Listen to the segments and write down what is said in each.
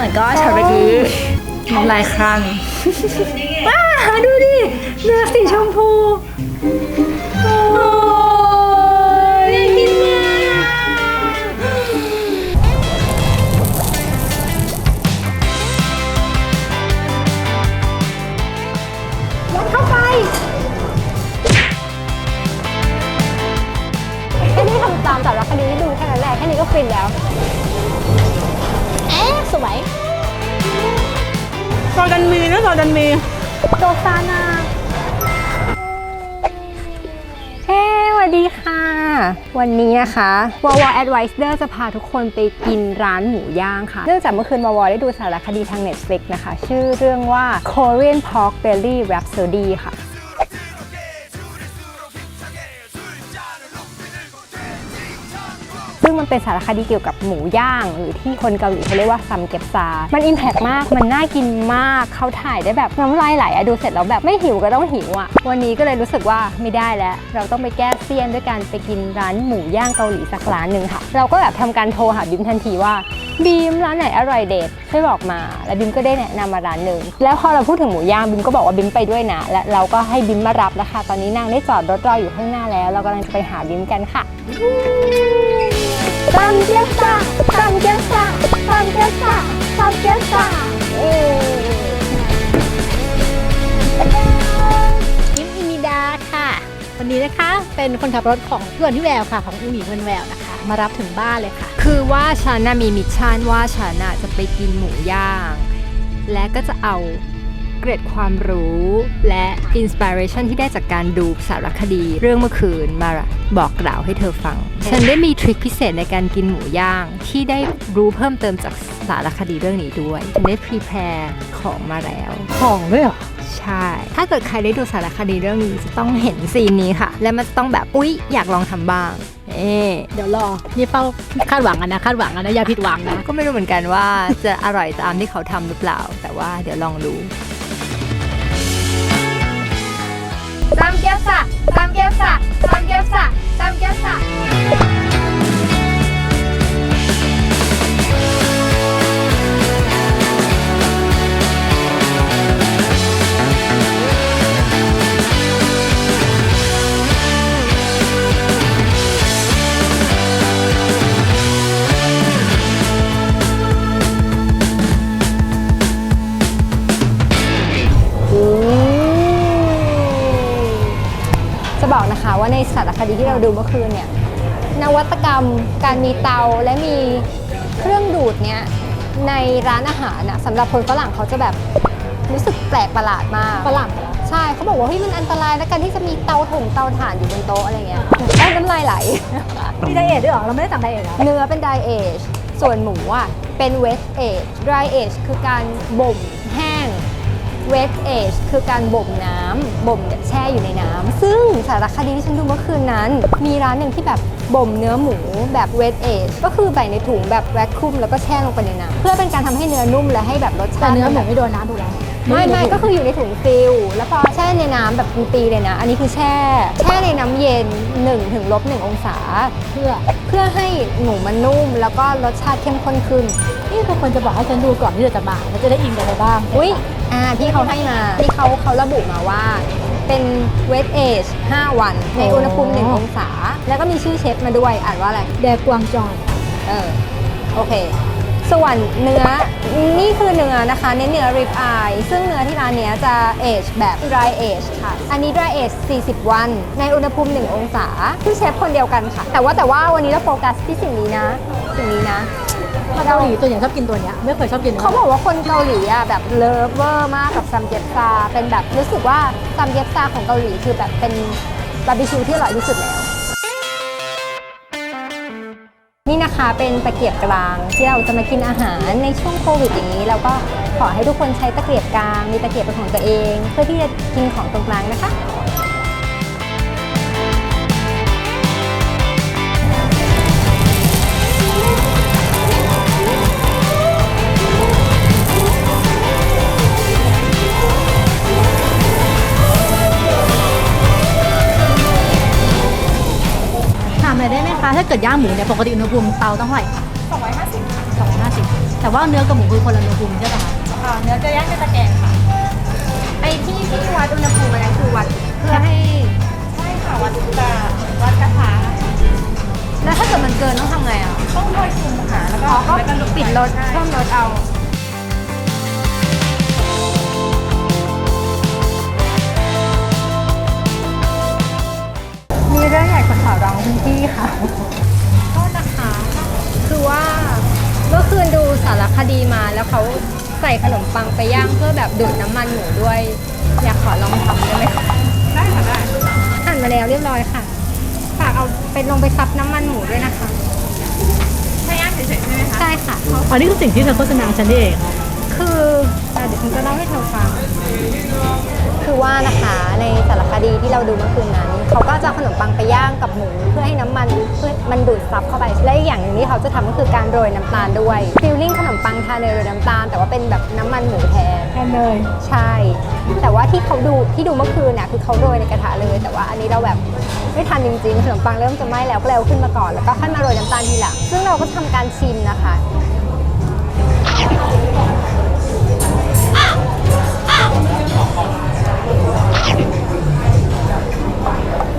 my god ชาบะกี้น้ำลายครั่งว้าดูดิเนื้อสีชมพูโอ้ยน่ากินมากยัดเข้าไป แค่นี้ทำตามสารคดีให้ดูแค่นั้นแหละ แค่นี้ก็ฟินแล้วเอ๊ะ สวยซอยดันมีนะซอยดันมีโดซานาเฮ้สวัสดีค่ะ วันนี้นะคะวอว Advisor จะพาทุกคนไปกินร้านหมูย่างค่ะ เนื่องจากเมื่อคืนวอวได้ดูสารคดีทาง Netflix นะคะ ชื่อเรื่องว่า Korean Pork Belly Rhapsody ค่ะ ซึ่งมันเป็นสารคดีเกี่ยวกับหมูย่าง หรือที่คนเกาหลีเขาเรียกว่าซัมเก็บซา มันอิมแพกมาก มันน่ากินมาก เขาถ่ายได้แบบน้ำลายไหลอะดูเสร็จแล้วแบบไม่หิวก็ต้องหิวอะวันนี้ก็เลยรู้สึกว่าไม่ได้แล้ว เราต้องไปแก้เซียนด้วยการไปกินร้านหมูย่างเกาหลีสักร้านหนึ่งค่ะ เราก็แบบทำการโทรหาบิมทันทีว่าบีมร้านไหนอร่อยเด็ดช่วยบอกมา แล้วบิมก็ได้แนะนำมาร้านหนึ่งแล้วพอเราพูดถึงหมูย่างบิมก็บอกว่าบิมไปด้วยนะ และเราก็ให้บิมมารับแล้วค่ะตอนนี้นางได้จอดรถรออยู่ข้างหน้าแล้ว เรากำลังจะไปหาบิมกันค่ะ ยวซ่อินิดาค่ะ วันนี้นะคะเป็นคนขับรถของพี่วันที่แววค่ะ ของอุ๋งหญิงวันแววนะคะ มารับถึงบ้านเลยค่ะ คือว่าฉันน่ะมีมิชชั่นว่าฉันน่ะจะไปกินหมูย่าง และก็จะเอา เกร็ดความรู้และอินสปิเรชันที่ได้จากการดูสารคดีเรื่องเมื่อคืนมาบอกกล่าวให้เธอฟัง ฉันได้มีทริคพิเศษในการกินหมูย่าง ที่ได้รู้เพิ่มเติมจากสารคดีเรื่องนี้ด้วยฉันได้พรีแพร์ของมาแล้ว ของด้วยเหรอใช่ ถ้าเกิดใครได้ดูสารคดีเรื่องนี้จะต้องเห็นซีนนี้ค่ะ และมันจะต้องแบบอุ๊ย อยากลองทำบ้าง เอ๊เดี๋ยวรอ นี่เฝ้าคาดหวังกันนะ คาดหวังกันนะ อย่าผิดหวังนะ ก็ไม่รู้เหมือนกันว่าจะอร่อยตามที่เขาทำหรือเปล่า แต่ว่าเดี๋ยวลองดู ตามเกียวสะตามเกียวสะตามเกียวสะตามเกียวสะ ในสารคดีที่เราดูเมื่อคืนเนี่ยนวัตกรรมการมีเตาและมีเครื่องดูดเนี้ยในร้านอาหารนะสำหรับคนฝรั่งเขาจะแบบรู้สึกแปลกประหลาดมากฝรั่งเหรอใช่เขาบอกว่าเฮ้ยมันอันตรายนะการที่จะมีเตาถงเตาถ่านอยู่บนโต๊ะอะไรเงี้ยเอ้ยน้ำลายไหลมีไดเอทด้วยเหรอเราไม่ได้สั่งไดเอทเหรอเนื้อเป็น dry age ส่วนหมูอะเป็น wet age dry age คือการบ่มแห้ง wet age คือการบ่มน้ำบ่มแบบแช่อยู่ในน้ำซึ่งสารคดีที่ฉันดูเมื่อคืนนั้น มีร้านหนึ่งที่แบบบ่มเนื้อหมูแบบ wet age ก็คือใส่ในถุงแบบแวคคุมแล้วก็แช่ลงไปในน้ำเพื่อเป็นการทำให้เนื้อนุ่มและให้แบบรสชาแต่ติเนื้อหมูแบบไม่โดนน้ำถูกแล้ว ไม่ไม่ก็คืออยู่ในถุงฟิลแล้วพอแช่ในน้ำแบบเป็นปีเลยนะ อันนี้คือแช่ แช่ในน้ำเย็น1ถึงลบ1องศา เพื่อเพื่อให้หมูมันนุ่ม แล้วก็รสชาติเข้มข้นขึ้น นี่คือคนจะบอกให้ฉันดูก่อนที่เธอจะมาแล้วจะได้อินกันไปบ้างอุ้ยอ่าที่เขาให้มาที่เขาเขาระบุมาว่า เป็น wet age 5วัน ในอุณหภูมิ1องศา แล้วก็มีชื่อเชฟมาด้วยอ่านว่าอะไร แดกวางจอนเออ โอเค ส่วนเนื้อนี่คือเนื้อนะคะ เน้นเนื้อ rib eye ซึ่งเนื้อที่ร้านเนี้ยจะ age แบบ dry age ค่ะ อันนี้ dry age 40 วัน ในอุณหภูมิ 1 องศาคือเชฟคนเดียวกันค่ะ แต่ว่าแต่ว่าวันนี้เราโฟกัสที่สิ่งนี้นะ สิ่งนี้นะ มาเกาหลีตัวใหญ่ชอบกินตัวเนี้ยไม่เคยชอบกินเขาบอกว่าคนเกาหลีอะแบบเลิฟเวอร์มากกับซัมเก็บซาเป็นแบบรู้สึกว่าซัมเก็บซาของเกาหลีคือแบบเป็นบาร์บีคิวที่อร่อยที่สุดแล้ว นะคะเป็นตะเกียบกลางที่เราจะมากินอาหารในช่วงโควิดอย่างนี้เราก็ขอให้ทุกคนใช้ตะเกียบกลางมีตะเกียบเป็นของตัวเอง เพื่อที่จะกินของตรงกลางนะคะ เกิดย่างหมูเนี่ยปกติอุณหภูมิเตาต้องเท่าไหร่คะ250 250 แต่ว่าเนื้อกับหมูคือคนละอุณหภูมิใช่ป่ะคะค่ะเนื้อจะย่างในตะแกรงค่ะไอ้ที่ที่วัดอุณหภูมิอันนั้นคือวัดเพื่อให้ใช่ค่ะวัดกระวัดกระทะแล้วถ้าเกิดมันเกินต้องทำไงอะต้องคอยคุมค่ะแล้วก็ปิดรถเพิ่มรถเอา มีเรื่องอยากจะขอร้องคุณพี่ค่ะโทษนะคะคือว่าเมื่อคืนดูสารคดีมาแล้วเขาใส่ขนมปังไปย่างเพื่อแบบดูดน้ำมันหมูด้วย อยากขอลองทำได้ไหมคะได้ค่ะได้หั่นมาแล้วเรียบร้อยค่ะฝากเอาไปลงไปซับน้ำมันหมูด้วยนะคะใช่ย่างเฉยๆใช่ไหมคะใช่ค่ะอ๋อนี่คือสิ่งที่เธอโฆษณาฉันเอง คืออะเดี๋ยวฉันจะเล่าให้เธอฟัง คือว่านะคะในสารคดีที่เราดูเมื่อคืนนั้นเขาก็จะเอาขนมปังไปย่างกับหมูเพื่อให้น้ำมันเพื่อมันดูดซับเข้าไปและอีกอย่างหนึ่งที่เขาจะทำก็คือการโรยน้ำตาลด้วยฟิลลิ่งขนมปังทานเนยโรยน้ำตาล แต่ว่าเป็นแบบน้ำมันหมูแทน แทนเลย ใช่ แต่ว่าที่เขาดูที่ดูเมื่อคืนน่ะคือเขาโรยในกระทะเลย แต่ว่าอันนี้เราแบบไม่ทันจริงๆขนมปังเริ่มจะไหม้แล้วก็เลยเอาขึ้นมาก่อนแล้วก็ค่อยมาโรยน้ำตาลทีหลังซึ่งเราก็ทำการชิมนะคะ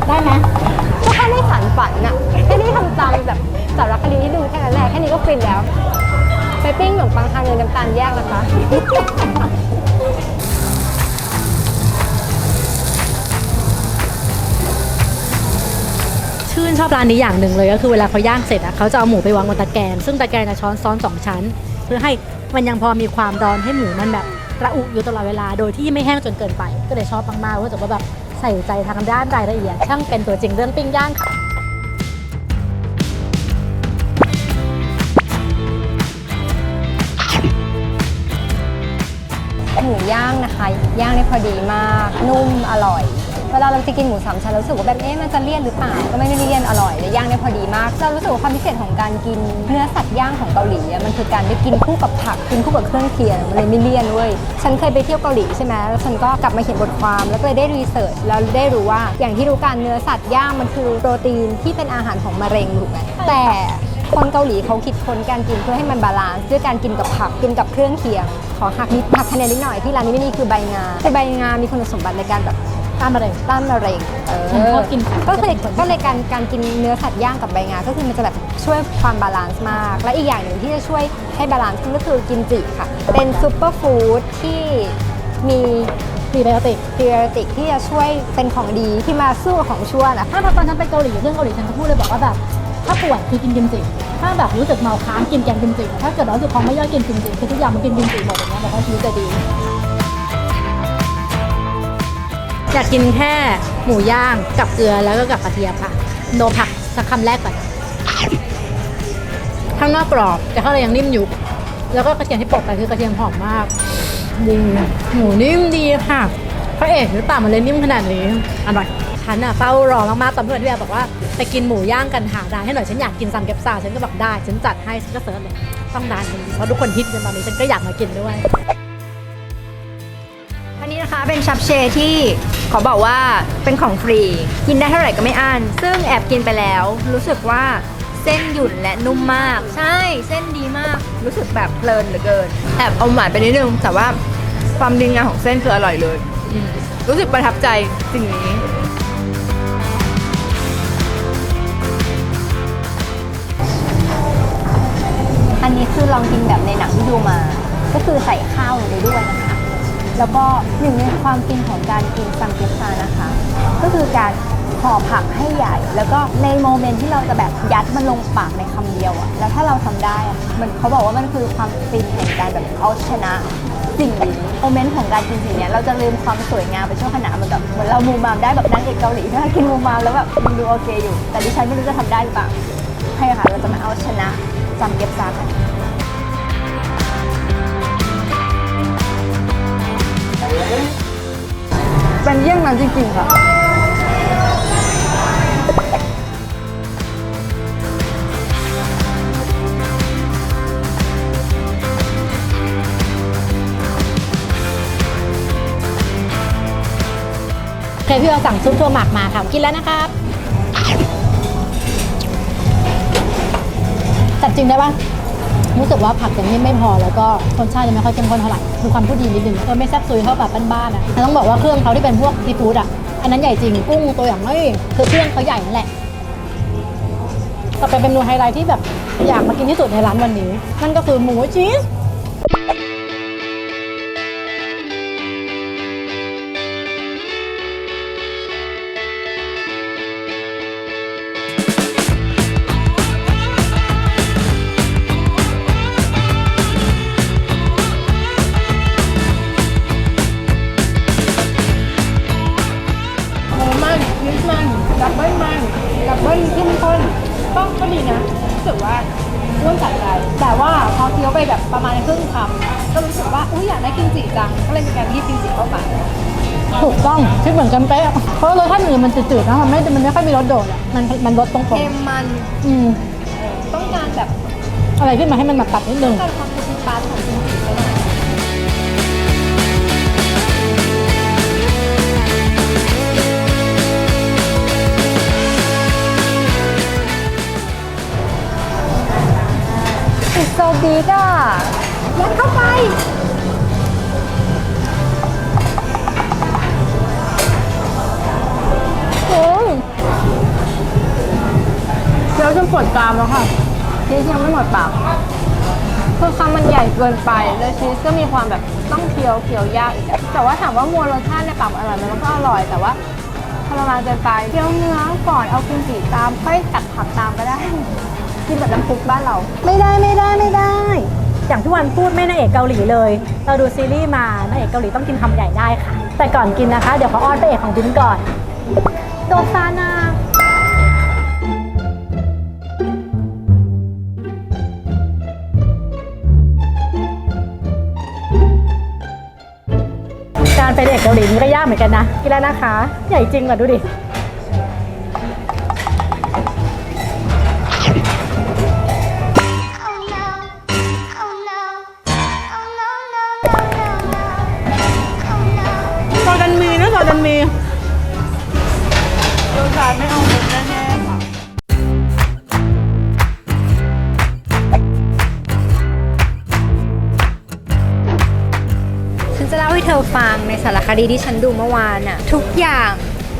ได้ไหมก็แค่ไม่ฝันฝันน่ะแค่นี้ทำตามแบบสารคดีที่ดูแค่นั้นแหละแค่นี้ก็ฟินแล้ว ไปปิ้งขนมปังทานเนยน้ำตาลแยกนะคะชื่นชอบร้านนี้อย่างหนึ่งเลยก็คือเวลาเขาย่างเสร็จอะเขาจะเอาหมูไปวางบนตะแกรงซึ่งตะแกรงจะช้อนซ้อนสองชั้น เพื่อให้มันยังพอมีความร้อนให้หมูมันแบบระอุอยู่ตลอดเวลาโดยที่ไม่แห้งจนเกินไป ก็เลยชอบมากๆว่าจะว่าแบบ ใส่ใจทางด้านรายละเอียด ช่างเป็นตัวจริงเรื่องปิ้งย่างค่ะหมูย่างนะคะ ย่างได้พอดีมาก นุ่มอร่อย เวลาเราจะกินหมูสามชั้นเรารู้สึกว่าแบบเอ๊ะมันจะเลี่ยนหรือเปล่าก็ไม่ได้เลี่ยนอร่อยและย่างได้พอดีมากเรารู้สึกว่าความพิเศษของการกินเนื้อสัตว์ย่างของเกาหลีอะมันคือการได้กินคู่กับผักกินคู่กับเครื่องเคียงมันเลยไม่เลี่ยนเว้ยฉันเคยไปเที่ยวเกาหลีใช่ไหมแล้วฉันก็กลับมาเขียนบทความแล้วก็เลยได้รีเสิร์ชแล้วได้รู้ว่าอย่างที่รู้การเนื้อสัตว์ย่างมันคือโปรตีนที่เป็นอาหารของมะเร็งถูกไหมแต่คนเกาหลีเขาคิดค้นการกินเพื่อให้มันบาลานซ์ด้วยการกินกับผักกินกับเครื่องเคียง ขอหักนิดหักคะแนนนิดหน่อยที่ร้านนี้ไม่มีคือใบงาแต่ใบงามีคุณสมบัติในการแบบ ตามมาเลยต้านมะเร็งเออฉันชอบกินผักก็เลยจะเป็นคนที่ก็เลยการการกินเนื้อสัตว์ย่างกับใบงา ก็คือมันจะแบบช่วยความบาลานซ์มาก และอีกอย่างหนึ่งที่จะช่วยให้บาลานซ์ขึ้นก็คือกิมจิค่ะ เป็นซูเปอร์ฟู้ดที่มีพรีไบโอติกพรีไบโอติกที่จะช่วยเป็นของดีที่มาสู้กับของชั่วนะถ้าตอนฉันไปเกาหลีเรื่องเกาหลีฉันก็พูดเลยบอกว่าแบบ ถ้าป่วยคือกินกิมจิถ้าแบบรู้สึกเมาค้างกินแกงกิมจิถ้าเกิดรู้สึกท้องไม่ย่อยกินกิมจิคือทุกอย่างมันกินกิมจิหมดอย่างเงี้ยบอกว่าชีวิตจะดี อยากกินแค่หมูย่างกับเกลือแล้วก็กับกระเทียมค่ะ โนผักสักคำแรกก่อน ข้างนอกกรอบแต่ข้างในยังนิ่มอยู่ แล้วก็กระเทียมที่โปะไปคือกระเทียมหอมมากดีหมูนิ่มดีค่ะพระเอกหรือเปล่ามันเลยนิ่มขนาดนี้อร่อยฉันอะเฝ้ารอมากๆตอนเพื่อนที่แบบบอกว่าไปกินหมูย่างกันหาร้านให้หน่อยฉันอยากกินซัมเก็บซาฉันก็บอกได้ฉันจัดให้ฉันก็เสิร์ชเลยต้องร้านนี้เพราะทุกคนฮิตกันตอนนี้ฉันก็อยากมากินด้วย นนี้นะคะเป็นชับเชที่ขอบอกว่าเป็นของฟรี กินได้เท่าไหร่ก็ไม่อั้นซึ่งแอบกินไปแล้ว รู้สึกว่าเส้นหยุ่นและนุ่มมาก ใช่เส้นดีมาก รู้สึกแบบเพลินเหลือเกิน แอบเอาหวานไปนิดนึง แต่ว่าความดีงามของเส้นคืออร่อยเลยรู้สึกประทับใจสิ่งนี้อันนี้คือลองกินแบบในหนังที่ดูมา ก็คือใส่ข้าวลงไปด้วยนะคะ แล้วก็หนึ่งในความฟินของการกินซัมเก็ตซานะคะ ก็คือการห่อผักให้ใหญ่ แล้วก็ในโมเมนต์ที่เราจะแบบยัดมันลงปากในคำเดียวอะแล้วถ้าเราทำได้อะมันเขาบอกว่ามันคือความฟินแห่งการแบบเอาชนะสิ่งนี้โมเมนต์ของการกินสิ่งนี้เราจะลืมความสวยงามไปชั่วขณะมันแบบเหมือนเรามูมามได้แบบนางเอกเกาหลีที่กินมูมามแล้วแบบมันดูโอเคอยู่ แต่ดิฉันไม่รู้จะทำได้หรือเปล่าใช่ค่ะเราจะมาเอาชนะซัมเก็ตซากัน เป็นเยี่ยงนั้นจริงๆค่ะ เคยพี่เราสั่งซุปถั่วหมักมาค่ะ กินแล้วนะครับจัดจริงได้ปะรู้สึกว่าผักยังนิ่ไม่พอแล้วก็ รสชาติยังไม่ค่อยเข้มข้นเท่าไหร่คือความพูดดีนิดนึงเออไม่แซ่บซุยเท่าแบบบ้านๆอะแต่ต้องบอกว่าเครื่องเขาที่เป็นพวกซีฟู้ดอะอันนั้นใหญ่จริงกุ้งตัวอย่างนี่คือเครื่องเขาใหญ่นั่นแหละต่อไปเป็นเมนูไฮไลท์ที่แบบอยากมากินที่สุดในร้านวันนี้ นั่นก็คือหมูชีส เบิ้ลเข้มข้นก็ก็ดีนะรู้สึกว่าร่วมจัดใจแต่ว่าพอเคี้ยวไปแบบประมาณครึ่งคำก็รู้สึกว่าอุ้ยอยากได้กิมจิจังก็เลยมีการยีบกิมจิเข้าไปถูกต้องที่เหมือนกันเป๊ะเพราะรสชาติอื่นมันจืดๆนะมันไม่มันไม่ค่อยมีรสโดดอะมันมันรสตรงเค็มมันๆอืมต้องการแบบอะไรขึ้นมาให้มันมาตัดนิดนึงต้องการความเป็นปลาของกิมจิไปหน่อ ซีก้ายัดเข้าไปอืมเคี้ยวจนปวดกรามแล้วค่ะชีสยังไม่หมดปากคือคำมันใหญ่เกินไป แล้วชีสก็มีความแบบต้องเคี้ยวเคี้ยวยากอีกอะแต่ว่าถามว่ามวลรสชาติในปากอร่อยไหมันก็อร่อยแต่ว่าทรมานเกินไปเคี้ยวเนื้อก่อนเอากิมจิตามค่อยตัดผักตามก็ได้ กินแบบน้ำซุปบ้านเรา ไม่ได้ไม่ได้ไม่ได้ อย่างที่วันพูดไม่นางเอกเกาหลีเลย เราดูซีรีส์มานางเอกเกาหลีต้องกินคำใหญ่ได้ค่ะ แต่ก่อนกินนะคะ เดี๋ยวขออ้อนพระเอกของบินก่อน โดซานา การเป็นเอกเกาหลีนี่ก็ยากเหมือนกันนะกินแล้วนะคะ ใหญ่จริงว่ะดูดิ สารคดีที่ฉันดูเมื่อวานน่ะทุกอย่าง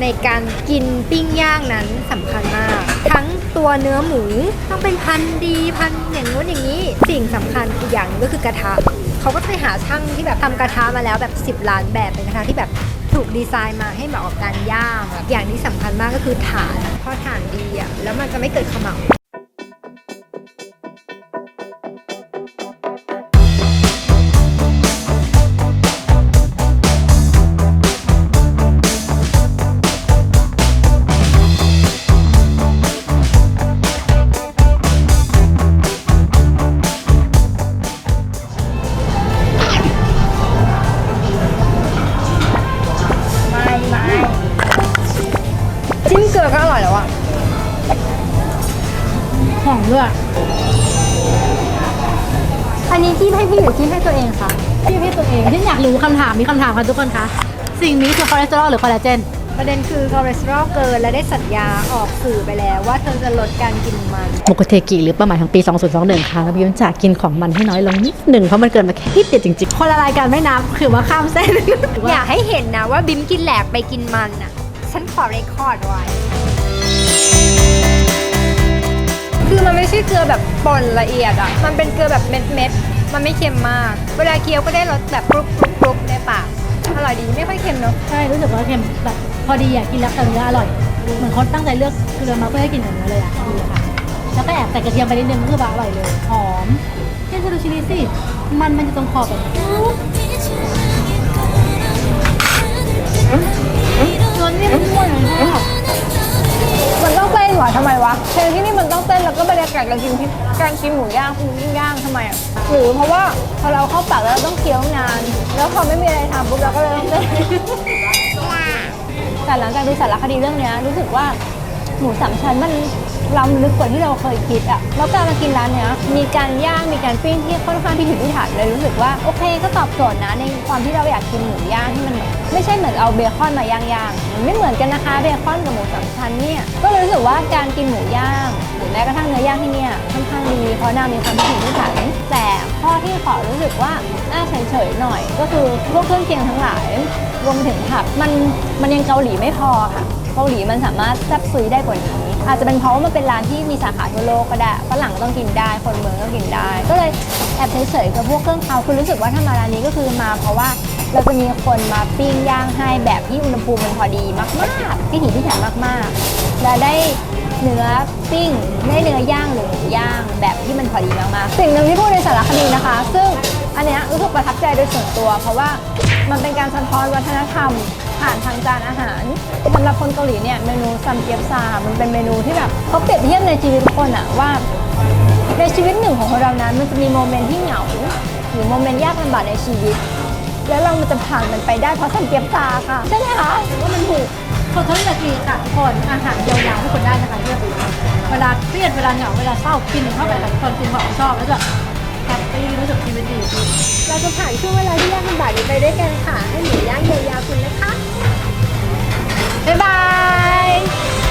ในการกินปิ้งย่างนั้นสำคัญมาก ทั้งตัวเนื้อหมูต้องเป็นพันดีพันอย่างนู้นอย่างนี้ สิ่งสำคัญอีกอย่างหนึ่งก็คือกระทะเขาก็ไปหาช่างที่แบบทำกระทะมาแล้วแบบ 10 ล้านแบบเป็นกระทะที่แบบถูกดีไซน์มาให้เหมาะกับการย่างอะอย่างที่สำคัญมากก็คือถ่านพอถ่านดีอะแล้วมันจะไม่เกิดขมเหลา อันนี้จิ้มให้พี่หรือจิ้มให้ตัวเองคะพี่พี่ตัวเองที่อยากรู้คำถามมีคำถามค่ะทุกคนคะสิ่งนี้คือคอเลสเตอรอลหรือคอลลาเจนประเด็นคือคอเลสเตอรอลเกินและได้สัญญาออกสื่อไปแล้วว่าเธอจะลดการกินมัน โมโกเทกิหรือเป้าหมายของปี 2021 ค่ะแล้วบิวจะกินของมันให้น้อยลงนิดหนึ่งเพราะมันเกินมาแค่นิดเดียวจริงๆคนละรายการไม่นับคือว่าข้ามเส้นอยากให้เห็นนะว่าบิมกินแหลกไปกินมันอะฉันขอเรคคอร์ดไว้ คือมันไม่ใช่เกลือแบบป่นละเอียดอะมันเป็นเกลือแบบเม็ดเม็ดๆ มันไม่เค็มมาก เวลาเคี้ยวก็ได้รสแบบกรุบกรุบกรุบในปาก อร่อยดีไม่ค่อยเค็มเนอะใช่รู้สึกว่าเค็มแบบพอดีอะกินแล้วแต่เนื้ออร่อย เหมือนเขาตั้งใจเลือกเกลือมาเพื่อให้กินกับเนื้อเลยอะดีค่ะ แล้วก็แอบใส่กระเทียมไปนิดนึงก็คือแบบอร่อยเลยหอมเที่ยดูชิลิสิมันมันจะตรงขอบแบบรสเนี่ยมันม่วนเลยนะมันต้องเต้นห รอทำไมวะเพลงที่นี่มันต้องเต้นแล้วก็บรรยากาศการกินที่การกินหมูย่างหมูย่างทำไมอะหรือเพราะว่าพอเราเข้าปากแล้วเราต้องเคี้ยวนาน แล้วพอไม่มีอะไรทำปุ๊บเราก็เลยต้องเต้นแต่หลังจากดูสารคดีเรื่องเนี้ยรู้สึกว่าหมูสามชั้นมัน ล้ำลึกกว่าที่เราเคยคิดอะแล้วการมากินร้านเนี้ยมีการย่างมีการปิ้งที่ค่อนข้างที่ถึงที่ฐานเลยรู้สึกว่าโอเคก็ตอบโจทย์นะในความที่เราอยากกินหมูย่างที่มันแบบไม่ใช่เหมือนเอาเบคอนมาย่างๆมันไม่เหมือนกันนะคะเบคอนกับหมูสามชั้นเนี่ยก็เลยรู้สึกว่าการกินหมูย่างหรือแม้กระทั่งเนื้อย่างที่เนี่ยค่อนข้างดีเพราะนางมีความพิถีพิถันแต่ข้อที่ขอรู้สึกว่าน่าเฉยๆหน่อย ก็คือพวกเครื่องเคียงทั้งหลายรวมถึงผักมันมันยังเกาหลีไม่พอค่ะเกาหลีมันสามารถแซ่บซุยได้กว่านี้ อาจจะเป็นเพราะว่ามันเป็นร้านที่มีสาขาทั่วโลกก็ได้ฝรั่งก็ต้องกินได้ คนเมืองก็กินได้ ก็เลยแอบเฉยๆกับพวกเครื่องเคาคือรู้สึกว่าถ้ามาร้านนี้ก็คือมาเพราะว่าเราจะมีคนมาปิ้งย่างให้แบบที่อุณหภูมิมันพอดีมากๆที่ถี่ที่แข็งมากๆและได้เนื้อปิ้งได้เนื้อย่างหรือหมูย่างแบบที่มันพอดีมากๆสิ่งหนึ่งที่พูดในสารคดีนะคะ ซึ่งอันเนี้ยรู้สึกประทับใจโดยส่วนตัว เพราะว่ามันเป็นการสะท้อนวัฒนธรรม ผ่านทางจานอาหารสำหรับคนเกาหลีเนี่ยเมนูซัมเกียบซา มันเป็นเมนูที่แบบเขาเปรียบเทียบในชีวิตทุกคนอะว่า ในชีวิตหนึ่งของคนเรานั้น มันจะมีโมเมนต์ที่เหงาหรือโมเมนต์ยากลำบากในชีวิต แล้วเรามันจะผ่านมันไปได้เพราะซัมเกียบซาค่ะใช่ไหมคะว่ามันถูกคนเขาเรียกดีค่ะทุกคนอาหารเยียวยาทุกคนได้นะคะเรียกเวลาเครียดเวลาเหงาเวลาเศร้ากินเข้าไปกับคนกินของชอบแล้วจะแฮปปี้รู้สึกชีวิตดีขึ้นเราจะผ่านช่วงเวลาที่ยากลำบากนี้ไปด้วยกันค่ะ ให้หมูย่างเยียวยาคุณนะคะ 拜拜。